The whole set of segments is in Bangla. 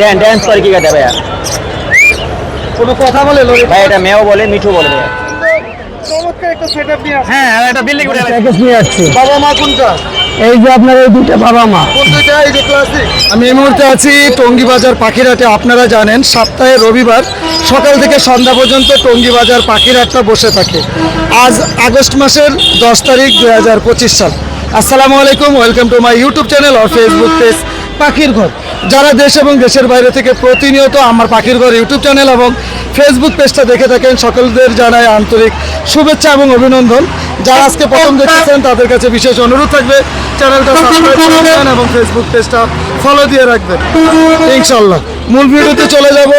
দেন ড্যান্স করে কি কাটে ভাইয়া? কোনো কথা বলে লরি ভাই এটা মেয়েও বলে মিঠু বলে ভাইয়া। চমৎকার একটা সেটআপ নিয়ে আসছে। হ্যাঁ এটা বিল্ডিং করে প্যাকেজ নিয়ে আসছি। বাবা মা কোনটা? এই যে আপনার এই দুইটা বাবা মা। কোন দুইটা? এই যে ক্লাসিক আমি এই মুহূর্তে আছি টঙ্গী বাজার পাখিরহাটে আপনারা জানেন সপ্তাহে রবিবার সকাল থেকে সন্ধ্যা পর্যন্ত টঙ্গী বাজার পাখিরহাটটা বসে থাকে। আজ আগস্ট মাসের দশ তারিখ দুই হাজার পঁচিশ সাল। আসসালামু আলাইকুম welcome to my YouTube channel R Facebook page পাখির ঘর। যারা দেশ এবং দেশের বাইরে থেকে প্রতিনিয়ত আমার পাখির ঘর ইউটিউব চ্যানেল এবং ফেসবুক পেজটা দেখে থাকেন সকলদের জানাই আন্তরিক শুভেচ্ছা এবং অভিনন্দন। যারা আজকে প্রথম দেখেছেন তাদের কাছে বিশেষ অনুরোধ থাকবে চ্যানেলটা সাবস্ক্রাইব করবেন এবং ফেসবুক পেজটা ফলো দিয়ে রাখবেন। ইনশাল্লাহ মূল ভিডিওতে চলে যাব।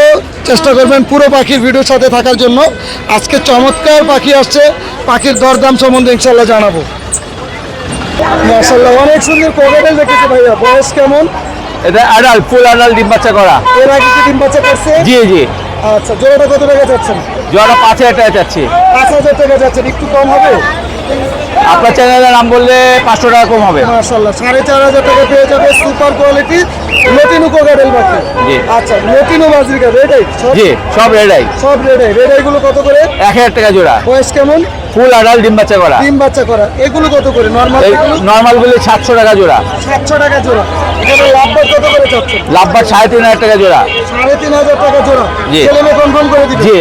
চেষ্টা করবেন পুরো পাখির ভিডিওর সাথে থাকার জন্য। আজকে চমৎকার পাখি আসছে। পাখির দরদাম সম্বন্ধে ইনশাল্লাহ জানাব। মাশাল্লাহ অনেক সুন্দর কোকাটেল দেখেছি ভাইয়া। বয়স কেমন? এটা আডাল ফুল আডাল ডিম বাচ্চা করা। এর আগে কি ডিম বাচ্চা করছে? জি জি। আচ্ছা জোড়াটা কত টাকা যাচ্ছেন জোয়াটা পাঁচ হাজার টাকা চাচ্ছি। পাঁচ হাজার টাকা যাচ্ছেন একটু কম হবে? আপনার চ্যানেলের নাম বললে পাঁচশো টাকা কম হবে। মাশাল্লাহ সাড়ে চার হাজার টাকা পেয়ে যাবে সুপার কোয়ালিটির লটিনো কোকাটেল পাখি জি। আচ্ছা লটিনো বাজরিকা রেডাই সব? জি সব রেডাই সব রেডাই রেডাই গুলো কত করে? এক হাজার টাকা জোড়া। বয়স কেমন? ফুল আডাল ডিম বাচ্চা করা। ডিম বাচ্চা করা। এগুলো কত করে? নর্মাল নর্মালগুলো সাতশো টাকা জোড়া। সাতশো টাকা জোড়া। এখানে লাভবার কত করে চাচ্ছেন? লাভবার সাড়ে তিন হাজার টাকা জোড়া। সাড়ে তিন হাজার টাকা জোড়া। জি। ছেলে মেয়ে কোন করে দিচ্ছে জি।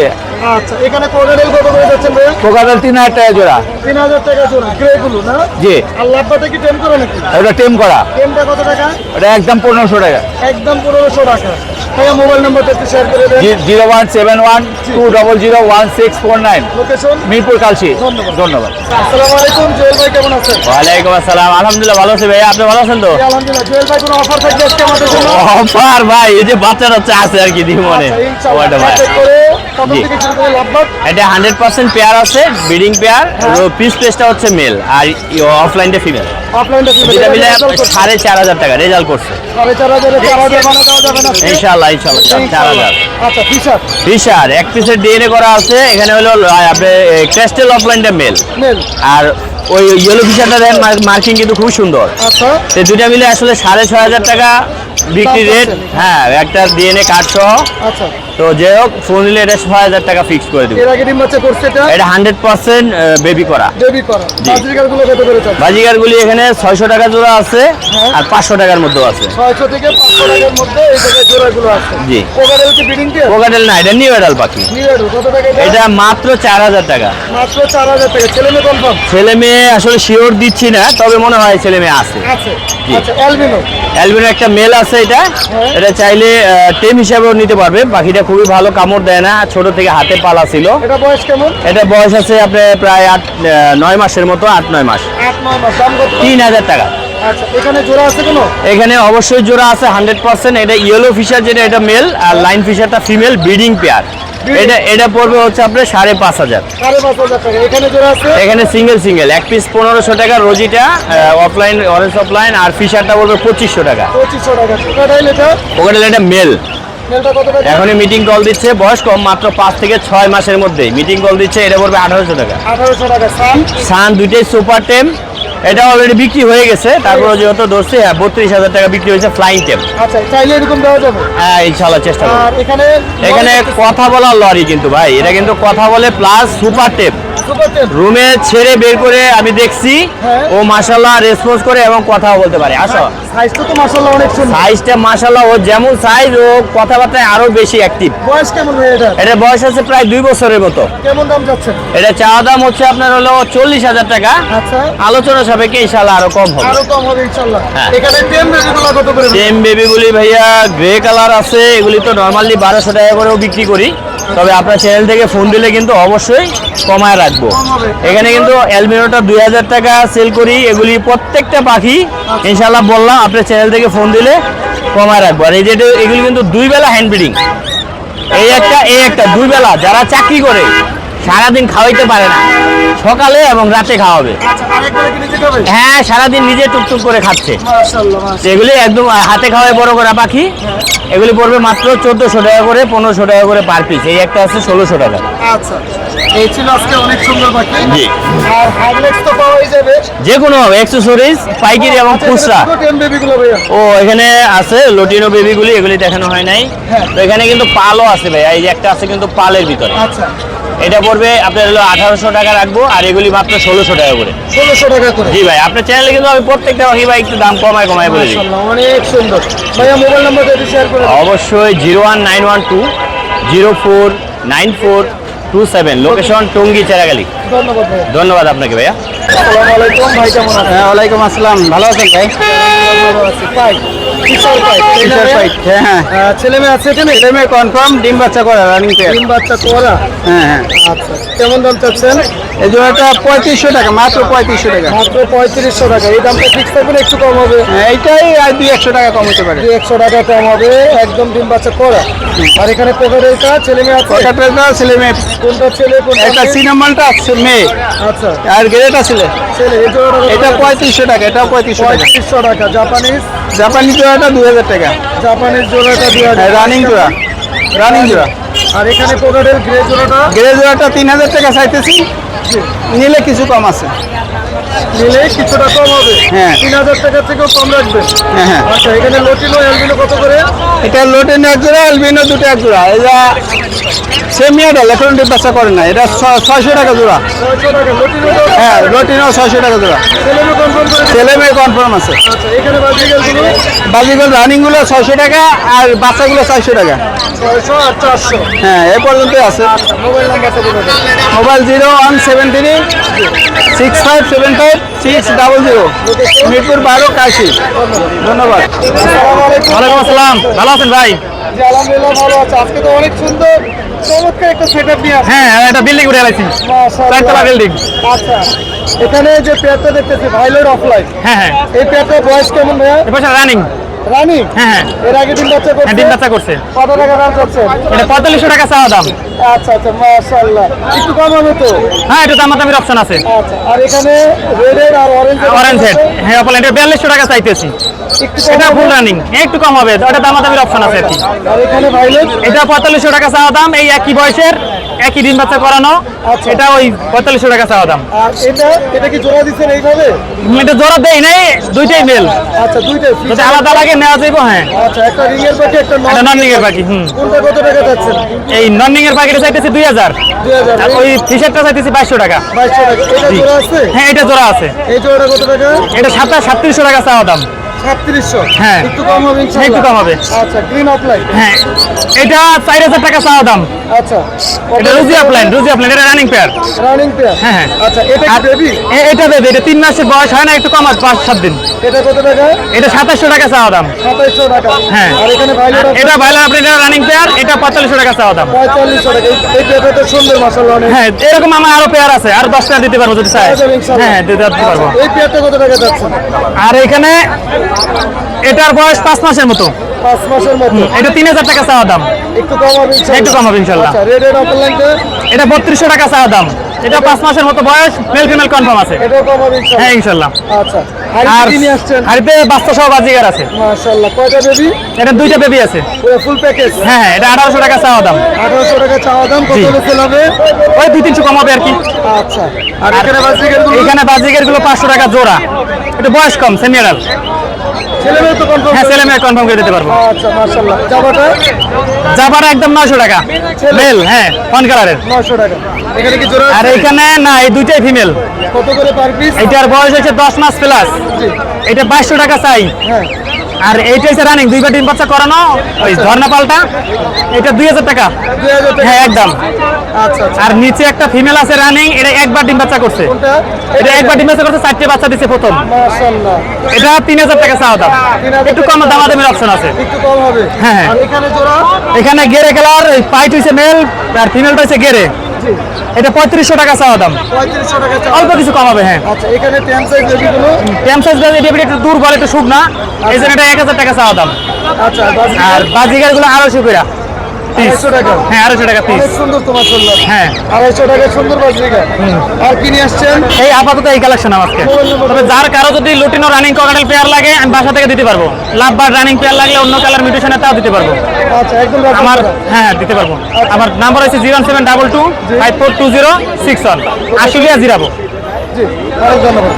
আচ্ছা এখানে কোকাটেল কত করে যাচ্ছেন কোকাটাল তিন হাজার টাকা জোড়া। তিন হাজার টাকা জোড়া গ্রে গুলো না? জি। আর লাভবারটা কি টেম করে নাকি? ওটা টেম করা। টেমটা কত টাকা? ওটা একদম পনেরোশো টাকা। একদম পনেরোশো টাকা। ভাইয়া মোবাইল নাম্বারটা একটু শেয়ার করে দেন। Zero one seven one two double zero one six four nine. Location Mirpur Kalshi ধন্যবাদ। ধন্যবাদ। আসসালামু আলাইকুম জুয়েল ভাই কেমন আছেন? ওয়ালাইকুম আসসালাম। আলহামদুলিল্লাহ ভালো আছি ভাই আপনি ভালো আছেন তো? আলহামদুলিল্লাহ। জুয়েল ভাই কোনো অফার থাকবে আজকে আমাদের জন্য? অফার ভাই এই যে বাচ্চা টাচ্চা আছে আর কি দিব মনে আচ্ছা, ওটা ভাই। করে কত থেকে এটা হান্ড্রেড পার্সেন্ট পেয়ার আছে ব্রিডিং পেয়ার পিস পেসটা হচ্ছে মেল আর অফলাইনটা ফিমেল। অফলাইনটা কি মিলে সাড়ে চার হাজার টাকা রেজাল্ট করছে। সাড়ে চার চার হাজার আচ্ছা ফিশার ফিশার এক পিসের ডিএনএ করা আছে এখানে হলো আপনি ক্যাস্টেল অফলাইনটা মেল। মেল। আর ওই ইয়েলো ফিশারটা দেন মার্কিং কিন্তু খুব সুন্দর। আচ্ছা। দুইটা মিলে আসলে সাড়ে ছয় হাজার টাকা বিক্রি রেট হ্যাঁ একটা ডিএনএ কার্ড সহ। আচ্ছা। তো যে হোক ফোন নিলে এটা ছয় হাজার টাকা ফিক্স করে দেবো। এর আগে ডিম বাচ্চা করছে এটা? এটা হান্ড্রেড পার্সেন্ট বেবি করা। বেবি করা। গুলো কত করে এখানে ছয়শো টাকা জোড়া আছে হ্যাঁ। আর পাঁচশো টাকার মধ্যেও আছে। ছয়শো থেকে পাঁচশো টাকার মধ্যে এই জায়গায় জোড়াগুলো আছে। জি। কোকারেল কি বিডিং কে? কোকাটেল না এটা নিউ এডাল পাখি। নিউ এডু কত টাকা এটা? এটা মাত্র চার হাজার টাকা। মাত্র চার হাজার টাকা। ছেলে মেয়ে কনফার্ম ছেলে মেয়ে আসলে শিওর দিচ্ছি না তবে মনে হয় ছেলে মেয়ে আছে। আছে। আচ্ছা অ্যালবিনো অ্যালবিনো একটা মেল আছে এটা। হ্যাঁ। এটা চাইলে টেম হিসাবেও নিতে পারবে পাখিটা খুবই ভালো কামড় দেয় না ছোট থেকে হাতে পালা ছিল। এটা বয়স কেমন? এটা বয়স আছে আপনার প্রায় আট নয় মাসের মতো আট নয় মাস। আট নয় মাস। দাম কত? তিন হাজার টাকা। আচ্ছা এখানে জোড়া আছে কোনো? এখানে অবশ্যই জোড়া আছে হান্ড্রেড পার্সেন্ট এটা ইয়েলো ফিশার যেটা এটা মেল আর লাইন ফিশারটা ফিমেল ব্রিডিং পেয়ার এটা এটা পড়বে হচ্ছে আপনার সাড়ে পাঁচ হাজার। এখানে সিঙ্গেল সিঙ্গেল এক পিস পনেরোশো টাকা রোজিটা অফলাইন অরেঞ্জ অফলাইন আর ফিশারটা পড়বে পঁচিশশো টাকা। পঁচিশশো টাকা। ওখানে এটা? মেল এখনই মিটিং কল দিচ্ছে বয়স কম মাত্র পাঁচ থেকে ছয় মাসের মধ্যে। মিটিং কল দিচ্ছে এটা পড়বে আঠারোশো টাকা। আঠারোশো টাকা সান সান দুইটাই সুপার টেম এটা অলরেডি বিক্রি হয়ে গেছে তারপরে যেহেতু ধরছে হ্যাঁ বত্রিশ হাজার টাকা বিক্রি হয়েছে ফ্লাইং টেম আচ্ছা চাইলে এরকম দেওয়া যাবে? হ্যাঁ ইনশাল্লাহ চেষ্টা করব। এখানে এখানে কথা বলার লরি কিন্তু ভাই এটা কিন্তু কথা বলে প্লাস সুপার টেপ রুমে ছেড়ে বের করে আমি দেখছি হ্যাঁ। ও মাসাল্লাহ রেসপন্স করে এবং কথাও বলতে পারে। আসো। সাইজটা তো মাসাল্লাহ অনেক সুন্দর। সাইজটা মাসাল্লাহ ও যেমন সাইজ ও কথাবার্তায় আরও বেশি অ্যাক্টিভ বয়স কেমন হয়ে এটা এটার বয়স আছে প্রায় দুই বছরের মতো। কেমন দাম যাচ্ছে? এটা চাওয়া দাম হচ্ছে আপনার হলো চল্লিশ হাজার টাকা। আচ্ছা। আলোচনা সাপেক্ষে ইনশাল্লাহ আরও কম হবে। আরও কম হবে ইনশাল্লাহ হ্যাঁ। এখানে টেম রেটগুলো কত করে? টেম বেবিগুলি ভাইয়া গ্রে কালার আছে এগুলি তো নর্মালি বারোশো টাকা করেও বিক্রি করি। তবে আপনার চ্যানেল থেকে ফোন দিলে কিন্তু অবশ্যই কমায় রাখব। এখানে কিন্তু অ্যালমিনোটা দুই হাজার টাকা সেল করি এগুলি প্রত্যেকটা পাখি ইনশাল্লাহ বললাম আপনার চ্যানেল থেকে ফোন দিলে কমায় রাখব। আর এই যে এগুলি কিন্তু দুই বেলা হ্যান্ড ব্রিডিং এই একটা এই একটা দুই বেলা। যারা চাকরি করে সারাদিন খাওয়াইতে পারে না। সকালে এবং রাতে খাওয়াবে। হ্যাঁ সারাদিন নিজে টুকটুক করে খাচ্ছে। এগুলি একদম হাতে খাওয়ায় বড় করা পাখি। এগুলি পড়বে মাত্র চোদ্দশো টাকা করে পনেরোশো টাকা করে পার পিস এই একটা আছে ষোলোশো টাকা। আচ্ছা এই ছিল আজকে অনেক সুন্দর পাখি। জি। আর হাইলাইটস তো পাওয়াই যাবে। যে কোনো অ্যাক্সেসরিজ পাইকারি এবং খুচরা। ও এখানে আছে লটিনো বেবিগুলি এগুলি দেখানো হয় নাই। হ্যাঁ। তো এখানে কিন্তু পালও আছে ভাই এই যে একটা আছে কিন্তু পালের ভিতরে। আচ্ছা। এটা পড়বে আপনার হলো আঠারোশো টাকা রাখব আর এগুলি মাত্র ষোলোশো টাকা করে। ষোলোশো টাকা করে। জি ভাই আপনার চ্যানেলে কিন্তু আমি প্রত্যেকটা ভাই একটু দাম কমায় কমায় বলে দিই। অনেক সুন্দর। ভাইয়া মোবাইল নাম্বার শেয়ার করে অবশ্যই zero one nine one two zero four nine four two seven. Location Tongi Cheragali. ধন্যবাদ ধন্যবাদ আপনাকে ভাইয়া। আসসালামু আলাইকুম ভাই কেমন আছেন? হ্যাঁ ওয়ালাইকুম আসসালাম। ভালো আছেন ভাই? ভালো আছি পাই টিচার ফাইট হ্যাঁ হ্যাঁ। ছেলে মেয়ে আছে এখানে ছেলে মেয়ে কনফার্ম ডিম বাচ্চা করে রানিং পেয়ার তিন বাচ্চা তোরা হ্যাঁ হ্যাঁ। আচ্ছা কেমন দাম চাচ্ছেন? এই জোড়াটা পঁয়ত্রিশশো টাকা মাত্র পঁয়ত্রিশশো টাকা। মাত্র পঁয়ত্রিশশো টাকা। এই দামটা ফিক্স থাকবে একটু কম হবে। হ্যাঁ, এইটাই আর দুই একশো টাকা কম হতে পারে। দুই একশো টাকা কম হবে একদম ডিম বাচ্চা করা। আর এখানে কোকারেলটা ছেলে মেয়ে আছে? ছেলে মেয়ে। কোনটা ছেলে কোনটা একটা মেয়ে? সিনেমালটা আছে মেয়ে। আচ্ছা। আর গ্রেটা ছেলে। ছেলে এটা পঁয়ত্রিশশো টাকা এটা পঁয়ত্রিশশো টাকা। পঁয়ত্রিশশো টাকা জাপানিজ জাপানি জোড়াটা দু হাজার টাকা। জাপানের জোড়াটা দুই হাজার হ্যাঁ রানিং জোড়া। রানিং জোড়া। আর এখানে কোকারেল গ্রে জোড়াটা? গ্রে জোড়াটা তিন হাজার টাকা চাইতেছি। নিলে কিছু কম আছে। নিলে কিছুটা কম হবে। হ্যাঁ। তিন হাজার টাকা থেকেও কম রাখবেন হ্যাঁ হ্যাঁ। আচ্ছা এখানে লোটিনো অ্যালবিনো কত করে? এটা লোটেন এক জোড়া অ্যালবিনো দুটো এক জোড়া এটা সেমিয়াটা লেখন বাচ্চা করে না। এটা ছয়শো টাকা জোড়া। টাকা লোটিনো হ্যাঁ লোটিনও ছয়শো টাকা জোড়া। ছেলে মেয়ে কনফার্ম আছে। আচ্ছা বাজিগুলো রানিংগুলো ছয়শো টাকা আর বাচ্চাগুলো চারশো টাকা। ছয়শো চারশো। হ্যাঁ এ পর্যন্ত আছে। দেন mobile zero one seven three six five seven five six double zero. Mirpur বারো কাশি। ধন্যবাদ। আসসালামু আলাইকুম ওয়ালাইকুম আসসালাম। ভালো আছেন ভাই? জি আলহামদুলিল্লাহ ভালো আছে। আজকে তো অনেক সুন্দর চমৎকার একটা সেট আপ নিয়ে আসছে। হ্যাঁ একটা বিল্ডিং উঠে গেছি চারতলা বিল্ডিং আচ্ছা। এখানে যে পেয়ারটা দেখতেছি ভাইলোর অফলাইন হ্যাঁ হ্যাঁ। এই পেয়ারটার বয়স কেমন ভাইয়া? এবার রানিং রানি? হ্যাঁ হ্যাঁ। এর আগে দিন বাচ্চা করছে? হ্যাঁ ডিম বাচ্চা করছে। কত টাকা দাম চাচ্ছে? এটা পঁয়তাল্লিশশো টাকা চাওয়া দাম। আচ্ছা আচ্ছা মাশাআল্লাহ। একটু কম হবে তো? হ্যাঁ এটা দামাদামির অপশন আছে। আচ্ছা আর এখানে রেডের আর অরেঞ্জ অরেঞ্জ হেড হ্যাঁ অপল এটা বিয়াল্লিশশো টাকা চাইতেছি। একটু এটা ফুল রানিং একটু কম হবে। ওটা দামাদামির অপশন আছে আর এখানে ভাইলেট এটা পঁয়তাল্লিশশো টাকা চাওয়া দাম। এই একই বয়সের। একই ডিম বাচ্চা করানো আচ্ছা। এটা ওই পঁয়তাল্লিশশো টাকা চাওয়া দাম। আর এটা এটা কি জোড়া দিচ্ছেন এইভাবে? এটা জোড়া দেই নাই দুইটাই মেল আচ্ছা দুইটা যদি আলাদা লাগে নেওয়া যাইব হ্যাঁ। আচ্ছা একটা রিং এর পাখি একটা নন নন্নিং এর পাখি হুম। কোনটা কত টাকা যাচ্ছেন এই নন্নিং এর পাখিটা চাইতেছি দুই হাজার। আর ওই ফিশারটা চাইতেছি বাইশশো টাকা। টাকা। এটা জোড়া আছে? হ্যাঁ এটা জোড়া আছে। এই জোড়াটা কত টাকা? এটা সাতটা সাতত্রিশশো টাকা চাওয়া দাম। হ্যাঁ। একটু কম হবে ইনশাআল্লাহ। একটু কম হবে। আচ্ছা গ্রিন অফলাইন হ্যাঁ এটা টাকা চাওয়া দাম। আচ্ছা। এটা রুজি আপলাইন রুজি আপলাইন এটা রানিং পেয়ার রানিং পেয়ার হ্যাঁ, হ্যাঁ। আচ্ছা এটা বেবি এটা দেবে এটা তিন মাসের বয়স হয় না একটু কম আছে দিন। এটা কত টাকা? এটা সাতাশশো টাকা চাওয়া দাম। সাতাইশশো টাকা। হ্যাঁ। আর এখানে ভাইলেট এটা ভাইলা আপনি এটা রানিং পেয়ার এটা পঁয়তাল্লিশশো টাকা চাওয়া দাম। পঁয়তাল্লিশশো টাকা। এই- এই পেয়ারটা তো সুন্দর মাসাল্লাহ অনেক। হ্যাঁ এরকম আমার আরও পেয়ার আছে আর দশ টাকা দিতে পারব যদি চাই। হ্যাঁ দিতে দিতে পারব এই পেয়ারটা কত টাকা যাচ্ছে? আর এখানে এটার বয়স পাঁচ মাসের মতো। পাঁচ মাসের মতো। এটা তিন হাজার টাকা চাওয়া দাম। একটু ইনশাআল্লাহ। আচ্ছা এটা বত্রিশশো টাকা চাওয়া দাম। এটা পাঁচ মাসের মতো বয়স মেল ফিমেল কনফার্ম আছে। হ্যাঁ ইনশাল্লাহ। আচ্ছা আর আর কি নিয়ে আসছেন? হাড়িতে বাচ্চা সহ বাজিগার আছে। মাশাআল্লাহ কয়টা বেবি এটা দুইটা বেবি আছে। পুরো ফুল প্যাকেজ হ্যাঁ হ্যাঁ এটা টাকা চাওয়া দাম। আঠারোশো টাকা চাওয়া দাম কত হলে সেল হবে? ওই দুই তিনশো কম হবে আর কি। আচ্ছা আর এখানে বাজিগারগুলো পাঁচশো টাকা জোড়া। এটা বয়স কম কনফার্ম হ্যাঁ ছেলে মেয়ে কনফার্ম করে দিতে পারব। আচ্ছা একদম নয়শো টাকা। মেল হ্যাঁ ফন কালারের 900 এখানে আর এইখানে না এই দুইটাই ফিমেল করে এইটার বয়স হচ্ছে দশ মাস প্লাস এটা বাইশশো টাকা চাই হ্যাঁ। আর এইটা হচ্ছে রানিং দুইবার ডিম বাচ্চা করানো ওই ঝর্ণা পাল্টা এটা দুই হাজার টাকা। হ্যাঁ একদম। আচ্ছা আচ্ছা। আর নিচে একটা ফিমেল আছে রানিং এটা একবার ডিম বাচ্চা করছে। এটা একবার ডিম বাচ্চা করছে চারটে বাচ্চা দিছে প্রথম। এটা তিন হাজার টাকা চাওয়া দাম। একটু কম দামাদামির অপশন আছে। একটু কম হবে। হ্যাঁ। এখানে গেরে কালার পাইট হয়েছে মেল আর ফিমেলটা হচ্ছে গেরে। এটা পঁয়ত্রিশশো টাকা চাওয়া দাম। 3500 টাকা অল্প কিছু কমাবে হ্যাঁ। আচ্ছা এখানে সাইজ বেবিগুলো ট্যাম সাইজ এটা একটু দূর বলে একটু শুক না এই জন্য এটা এক হাজার টাকা চাওয়া দাম। আচ্ছা আর বাজিগারগুলো আড়াইশো করে। পিস টাকা। হ্যাঁ আড়াইশো টাকা পিস সুন্দর তোমার চলল হ্যাঁ। আড়াইশো টাকা সুন্দর বাজরিকা আর কি নিয়ে আসছেন? এই আপাতত এই কালেকশন তবে যার কারও যদি লুটিনো রানিং ককাটেল পেয়ার লাগে আমি বাসা থেকে দিতে পারব। লাভবার রানিং পেয়ার লাগলে অন্য কালার মিউটেশনে তাও দিতে পারব। আচ্ছা একদম আমার হ্যাঁ দিতে পারব। আমার নাম্বার হচ্ছে zero seven double two five four two zero six one Ashulia Zirabo. অনেক ধন্যবাদ।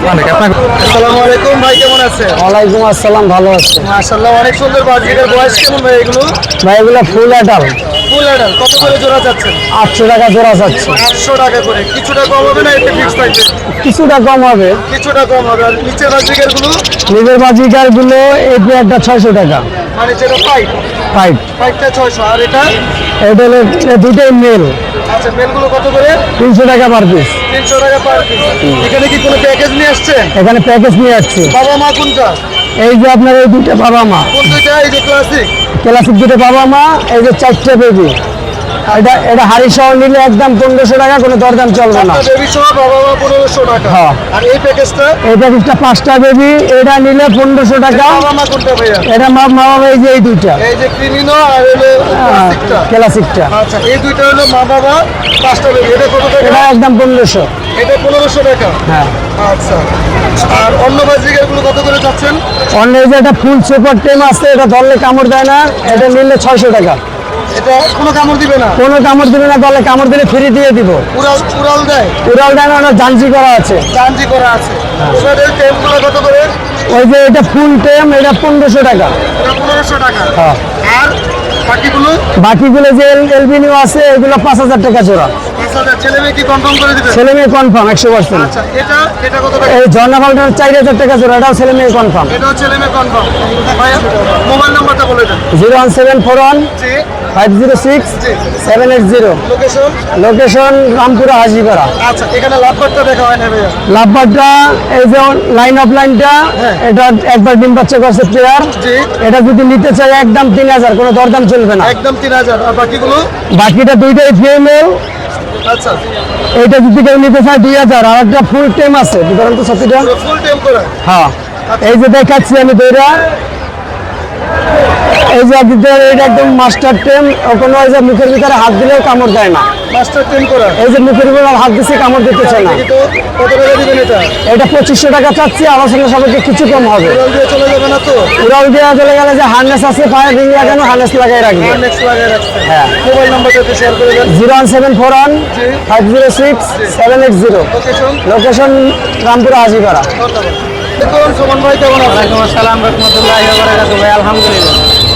আসসালামু আলাইকুম ভাই কেমন আছেন? ওয়ালাইকুম আসসালাম ভালো আছে মাশাআল্লাহ অনেক সুন্দর বাজরিকার বয়স কেমন ভাই এগুলো? ভাই এগুলো ফুল অ্যাডাল ফুল অ্যাডাল কত করে জোড়া যাচ্ছেন? আটশো টাকা জোড়া যাচ্ছে। আটশো টাকা করে কিছুটা কম হবে না এটা ফিক্স থাকবে কিছুটা কম হবে। কিছুটা কম হবে আরগুলো বাজিকারগুলো এই পেয়ারটা ছয়শো টাকা। মানে যেটা পাইপ ফাইভ পাইপটা ছয়শো আর এটা? এটা হলো দুটোই মেল আচ্ছা মেলগুলো কত করে? তিনশো টাকা পার পিস তিনশো টাকা পার পিস এখানে কি কোনো প্যাকেজ নিয়ে আসছে? এখানে প্যাকেজ নিয়ে আসছে। বাবা মা কোনটা? এই যে আপনার এই দুইটা বাবা মা। কোন দুইটা এই যে ক্লাসিক ক্লাসিক দুটো বাবা মা এই যে চারটে বেবি এটা এটা হাড়ি সহ নিলে একদম পনেরোশো টাকা কোনো দরদাম চলবে না। বেবি সহ বাবা পনেরোশো টাকা। হ্যাঁ। আর এই প্যাকেজটা এই প্যাকেজটা পাঁচটা বেবি এটা নিলে পনেরোশো টাকা। এটা মা মা বাবা যে এই দুইটা। এই যে ক্রিমিনো আর হলো ক্লাসিকটা ক্লাসিকটা আচ্ছা এই দুইটা হলো মা বাবা পাঁচটা বেবি এটা কত টাকা? এটা একদম পনেরোশো। এটা পনেরোশো টাকা? হ্যাঁ। আচ্ছা। আর অন্য বাজিকার কত করে যাচ্ছেন অন্য যে একটা ফুল সুপার টেম আছে এটা ধরলে কামড় দেয় না এটা নিলে ছয়শো টাকা। এটা কোনো কামড় দিবে না। কোনো কামড় দিবে না ধরলে কামড় দিলে ফ্রি দিয়ে দিব। উড়াল উড়াল দেয়। উড়াল দেয় না ওটা জানজি করা আছে। চাঞ্জি করা আছে। ওদের টেমগুলো কত করে? ওই যে এটা ফুল টেম এটা পনেরোশো টাকা। পনেরোশো টাকা। হ্যাঁ। আর বাকিগুলো? বাকিগুলো যে এলবিনিও আছে এগুলো পাঁচ হাজার টাকা জোড়া। ছেলে মেয়ে কনফার্ম একশো পার্সেন্ট আচ্ছা এই ঝর্ণা ফাল্টার চার হাজার টাকা জোড়া এটাও ছেলে মেয়ে কনফার্ম এটাও ছেলে মেয়ে কনফার্ম ভাই মোবাইল নাম্বারটা বলে দেন। Zero one seven four one five zero six seven eight zero. Location location Rampura Hajipara আচ্ছা এখানে লাভবারটা দেখা হয় না লাভবারটা এই যে লাইন অফ লাইনটা এটা একবার ডিম বাচ্চা করছে প্লেয়ার এটা যদি নিতে চাই একদম তিন হাজার কোনো দরদাম চলবে না। একদম তিন হাজার। আর বাকিগুলো? বাকিটা দুইটাই ফিমেল আচ্ছা। এইটা যদি কেউ নিতে চায় দুই হাজার। আর একটা ফুল টেম আছে ধরেন তো সত্যিটা ফুল টেম করা? হ্যাঁ। এই যে দেখাচ্ছি আমি দুইটা এই যে একদিকে এটা একদম মাস্টার টেম ওখানে ওই যে মুখের ভিতরে হাত দিলেও কামড় দেয় না। মাস্টার করা। এই যে মুখের ভিতরে হাত দিচ্ছে কামড় দিতেছে না। দেখি তো কত টাকা দিবেন এটা? পঁচিশশো টাকা চাচ্ছি আলোচনা সবাইকে কিছু কম হবে। উড়াল না দেওয়া চলে গেলে যে হার্নেস আছে পায়ে রিং লাগানো হার্নেস লাগাই রাখবে। হ্যাঁ। মোবাইল নাম্বারটা শেয়ার করে দেন। Zero one seven four one five zero six seven eight zero location Rampura Hajipara Suman ভাই কেমন আছেন? আসসালাম রহমতুল্লাহ ভাই আলহামদুলিল্লাহ।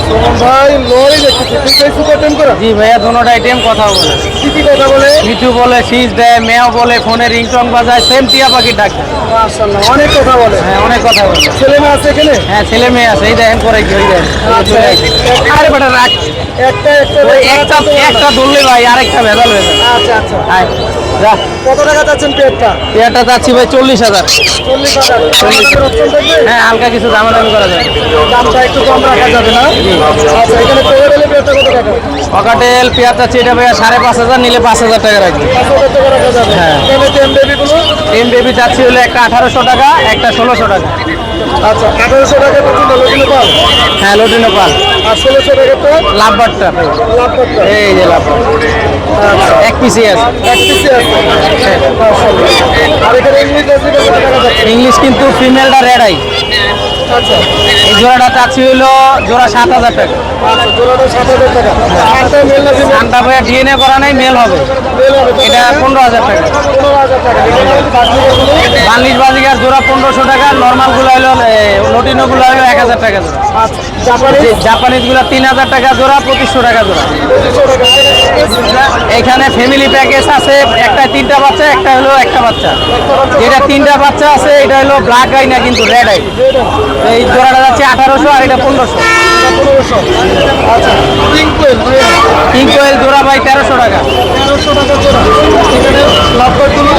সুমন ভাই লরি দেখতেছি কিন্তু এই সুপার টেম করা? জি ভাইয়া দুটোটা আইটেম কথা বলে। কি কি কথা বলে? মিঠু বলে দেয় মেয় বলে ফোনে রিংটং বাজায় সেম টিয়া পাখির ডাক। মাশাআল্লাহ অনেক কথা বলে। হ্যাঁ অনেক কথা বলে। ছেলে মেয়ে আছে এখানে? হ্যাঁ ছেলে মেয়ে আছে এই দেখেন কি দেখেন। আচ্ছা, আরে বেটা রাখ। একটা একটা ধরলে ভাই আরেকটা ভেজাল হয়ে যাবে। আচ্ছা আচ্ছা। কত টাকা যাচ্ছেন পেটটা? পেয়ারটা চাচ্ছি ভাই চল্লিশ হাজার। চল্লিশ হ্যাঁ হালকা কিছু দামাদামি করা যায়। দামটা একটু কম রাখা যাবে না? আচ্ছা এখানে পেটটা কত টাকা? পেয়ার চাচ্ছি এটা ভাইয়া সাড়ে পাঁচ হাজার নিলে পাঁচ হাজার টাকা রাখবে। হ্যাঁ। বেবিগুলো টিম বেবি চাচ্ছি হলে একটা আঠারোশো টাকা একটা ষোলোশো টাকা। আচ্ছা আঠারোশো টাকা পর্যন্ত পাল? হ্যাঁ লটিনো পাল। আর ষোলোশো টাকা তো? লাভবারটা এই যে লাভবার এক পিসি আছে। এক পিসি আছে? আর এখানে ইংলিশ ইংলিশ কিন্তু ফিমেলটা রেড আই। আচ্ছা এই জোড়াটা চাচ্ছি হলো জোড়া সাত হাজার টাকা। আচ্ছা ভাইয়া ডিএনএ করা নাই মেল হবে। এটা পনেরো হাজার টাকা। বাল্লিশ বাজিকার জোড়া পনেরোশো টাকা নর্মালগুলো হলো নটিনো গুলো হলো এক হাজার টাকা জোড়া। আচ্ছা জাপানিজগুলো তিন হাজার টাকা জোড়া পঁচিশশো টাকা জোড়া। এখানে ফ্যামিলি প্যাকেজ আছে একটা তিনটা বাচ্চা একটা হলো একটা বাচ্চা। যেটা তিনটা বাচ্চা আছে এটা হলো ব্ল্যাক আই না কিন্তু রেড আই এই জোড়াটা যাচ্ছে আঠারোশো আর এটা পনেরোশো। আচ্ছা কিং কোয়েল জোড়া ভাই তেরোশো টাকা।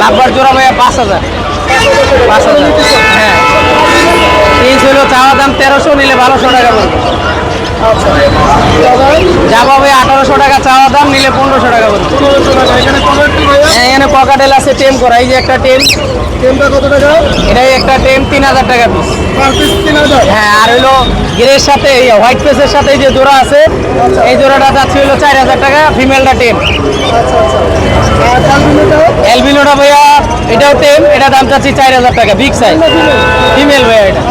লাভবার জোড়া। ভাইয়া পাঁচ হাজার। পাঁচ হাজার। হ্যাঁ। পিস হলো চাওয়া দাম তেরোশো নিলে বারোশো টাকা পড়বে ভাই আঠারোশো টাকা চাওয়া দাম নিলে পনেরোশো টাকা পড়বে হ্যাঁ, এখানে পকাটেল আছে টেম করা। এই যে একটা টেম টেমটা কত টাকা? এটাই একটা টেম তিন হাজার টাকা পিস হ্যাঁ আর হলো গ্রের সাথে এই হোয়াইট পেসের সাথে এই যে জোড়া আছে এই জোড়াটা যাচ্ছে হলো চার হাজার টাকা ফিমেলটা টেম আচ্ছা আচ্ছা। অ্যালবিনোটা ভাইয়া এটাও টেম এটা দাম চাচ্ছি চার হাজার টাকা বিগ সাইজ ফিমেল ভাইয়া এটা।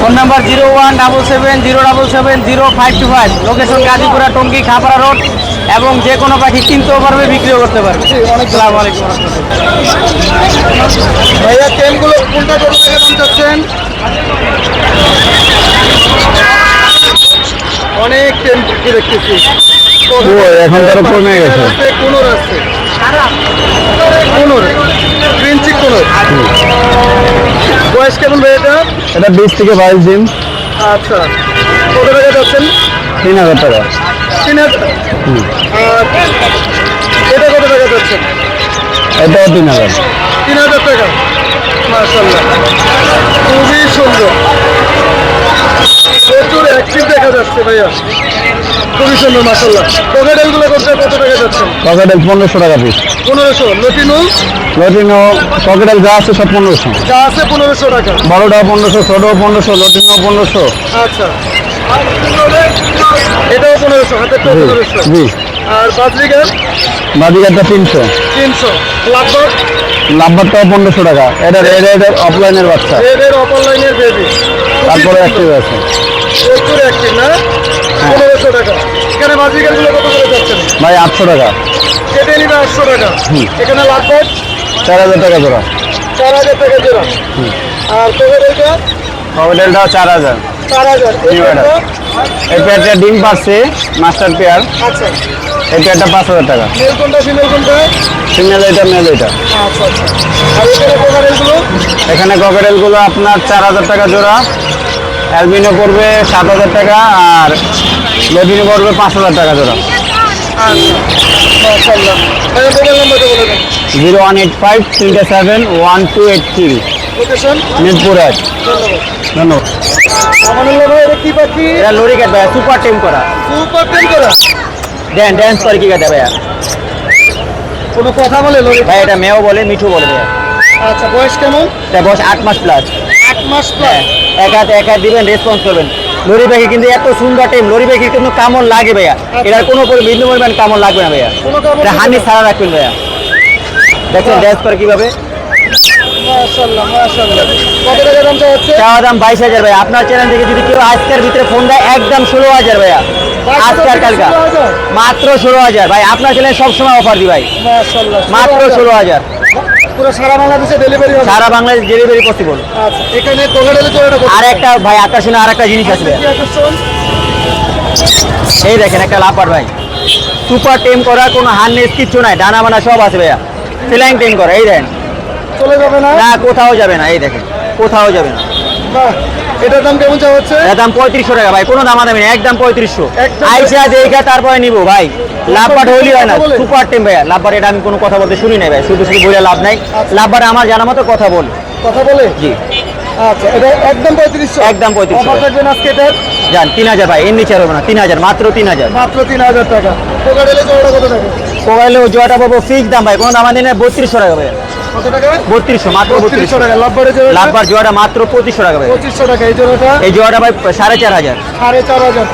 Phone number zero one double seven zero double seven zero five two five location Gazipura Tongi Khapara road এবং যে কোনো পাখি কিনতেও পারবে বিক্রিও করতে পারবে। অনেক আলাইকুম। ভাইয়া টেমগুলো কোনটা কত টাকা দাম চাচ্ছেন? অনেক টেম দেখতেছি। এখন তারা কমে গেছে। আছে। কোনোর। গ্রিন চিক বয়স কেমন ভাই এটা? এটা বিশ থেকে বাইশ দিন। আচ্ছা। কত টাকা যাচ্ছেন? তিন হাজার টাকা। তিন হাজার? এটা কত টাকা যাচ্ছেন? এটাও তিন হাজার। তিন হাজার টাকা। মাশাল্লাহ খুবই সুন্দর। প্রচুর অ্যাক্টিভ দেখা যাচ্ছে ভাইয়া। খুবই সুন্দর মাশাল্লাহ পকেটেলগুলো করতে কত টাকা যাচ্ছেন পকেটেল পনেরোশো টাকা পিস পনেরোশো। লটিনু লটিনো পকেটেল যা আছে সব পনেরোশো। যা আছে পনেরোশো টাকা। বড়োটা পনেরোশো ছোটো পনেরোশো লটিনো পনেরোশো। আচ্ছা। এটাও পনেরোশো পনেরোশো। জি। আর বাজরিগার বাদিকারটা তিনশো। তিনশো। লাভবাগ লাভবারটাও পনেরোশো টাকা। এটা রেড রেড অফলাইনের বাচ্চা। রেডের অপার লাইনের বেবি তারপরে অ্যাক্টিভ আছে। প্রচুর অ্যাক্টিভ না? পনেরোশো টাকা। এখানে বাজরিগারগুলো কত করে যাচ্ছেন ভাই আটশো টাকা। কেটে নিবে আটশো টাকা। এখানে লাভবাগ চার হাজার টাকা জোড়া। চার হাজার টাকা জোড়া। আর তোদের এইটা পকেটেলটাও চার হাজার। চার হাজার। এই পেয়ারটা? ডিম পাচ্ছে মাস্টার পেয়ার। আচ্ছা। এই পেয়ারটা পাঁচ হাজার টাকা। মেল কোনটা ফিমেল কোনটা? ফিমেল এটা মেল এটা। আচ্ছা আচ্ছা। আর এখানে এখানে ককেটেলগুলো আপনার চার হাজার টাকা জোড়া। অ্যালবিনো করবে সাত হাজার টাকা আর লেবিনো পড়বে পাঁচ হাজার টাকা জোড়া। জিরো ওয়ান এইট ফাইভ তিনটে seven one two eight three. Mirpur এক ধন্যবাদ। এটা লরি কাট ভাইয়া সুপার টেম করা। সুপার টেন করা? দেন ড্যান্স করে কি কাটে ভাইয়া? কোনো কথা বলে লরি? ভাই এটা মেয়েও বলে মিঠু বলে ভাইয়া। আচ্ছা বয়স কেমন? বয়স আট মাস প্লাস আট মাস এক হাতে এক হাত দিবেন রেসপন্স করবেন। লরি পাখি কিন্তু এত সুন্দর টাইম লরি পাখি কিন্তু কামড় লাগে ভাইয়া। এটার কোনো বিন্দু পরিমাণ কামড় লাগবে না ভাইয়া। হানি সারা রাখবেন ভাইয়া। দেখছেন ড্যান্স করে কীভাবে? চাওয়া দাম বাইশ হাজার ভাইয়া। আপনার চ্যানেল থেকে যদি কেউ আজকের ভিতরে ফোন দেয় একদম ষোলো হাজার ভাইয়া। কালকা। মাত্র ষোলো হাজার। ভাই আপনার চ্যানেল সবসময় অফার দি ভাই। মাত্র ষোলো হাজার। পুরো সারা বাংলাদেশে ডেলিভারি হবে? সারা বাংলাদেশ ডেলিভারি পসিবল আচ্ছা এখানে আর একটা ভাই আকর্ষণীয় আর একটা জিনিস আছে। আকর্ষণ এই দেখেন একটা লাপার ভাই। সুপার টেম করা কোনো হার্নেস কিচ্ছু নাই ডানা বানা সব আছে ভাইয়া। টেম করা এই দেখেন। চলে যাবে না? না কোথাও যাবে না এই দেখেন কোথাও যাবে না। এটার দাম কেমন চা হচ্ছে? এর দাম পঁয়ত্রিশশো টাকা ভাই কোনো দাম দামি নেই একদম পঁয়ত্রিশশো। আইসা দেখা তারপরে নিবো ভাই। লাভবার হইলি হয় না সুপার টেম ভাইয়া। লাভবার এটা আমি কোনো কথা বলতে শুনি নাই ভাই শুধু শুধু বলে লাভ নাই। লাভবার আমার জানা মতো কথা বল। কথা বলে? জি। আচ্ছা এটা একদম পঁয়ত্রিশশো। একদম 3500 অফার থাকবেন আজকে এটার? যান তিন হাজার ভাই এর নিচে আর হবে না তিন হাজার মাত্র তিন হাজার। মাত্র তিন হাজার টাকা। কোকারেলের জোড়াটা কত পাবো ফিক্স দাম ভাই কোনো দাম দিনে বত্রিশশো টাকা ভাই বত্রিশশো মাত্র বত্রিশশো টাকা। লাভবার জোয়াটা মাত্র পঁচিশশো টাকা ভাই। পঁচিশশো টাকা এই জোড়াটা? এই জোয়াটা ভাই সাড়ে চার হাজার। সাড়ে চার হাজার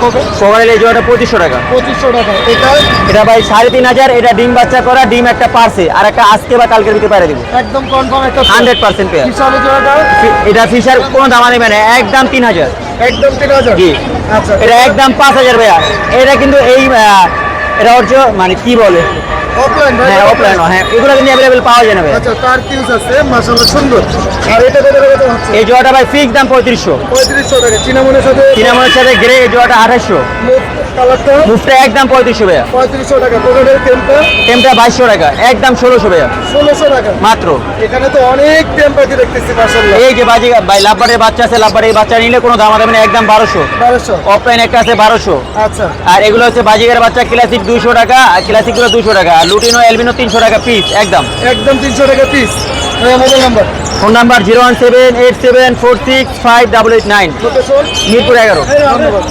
মোবাইলে এই জোয়াটা পঁচিশশো টাকা। পঁচিশশো টাকা। এটা? এটা ভাই সাড়ে তিন হাজার এটা ডিম বাচ্চা করা ডিম একটা পারছে। আর একটা আজকে বা কালকের ভিতরে পাইরে দিব। একদম কনফার্ম একটা হান্ড্রেড পার্সেন্ট পেয়ার এটা ফিশার কোনো দাম নেবে না একদম তিন হাজার। একদম তিন হাজার? জি। আচ্ছা। এটা একদম পাঁচ হাজার ভাইয়া। এটা কিন্তু এই এটা হচ্ছে মানে কি বলে? অফলাইন হ্যাঁ অফলাইন হ্যাঁ এগুলো কিন্তু অ্যাভেলেবেল পাওয়া যায় না ভাইয়া আচ্ছা তার কিউস আছে মাসাল্লাহ সুন্দর। আর এটা কত টাকা হচ্ছে? এই জোয়াটা ভাই ফিক্স দাম পঁয়ত্রিশশো। পঁয়ত্রিশশো টাকা চিনামনের সাথে? চিনামনের সাথে গ্রে এই জোয়াটা আঠাশশো। কালারটা? মুফটা একদম টাকা একদম মাত্র। এখানে তো অনেক দেখতেছি এই যে বাজি ভাই লাভবারের বাচ্চা আছে লাভবারের বাচ্চা নিলে কোনো দাম দেবে না একদম বারোশো। অফলাইন একটা আছে বারোশো। আচ্ছা। আর এগুলো হচ্ছে বাজিগার বাচ্চা ক্লাসিক দুশো টাকা আর ক্লাসিকগুলো দুশো টাকা। লুটিনো এলবিনো তিনশো টাকা পিস একদম। একদম তিনশো টাকা piece mobile number phone number zero one seven eight seven four six five double eight nine. Mirpur এগারো। ধন্যবাদ।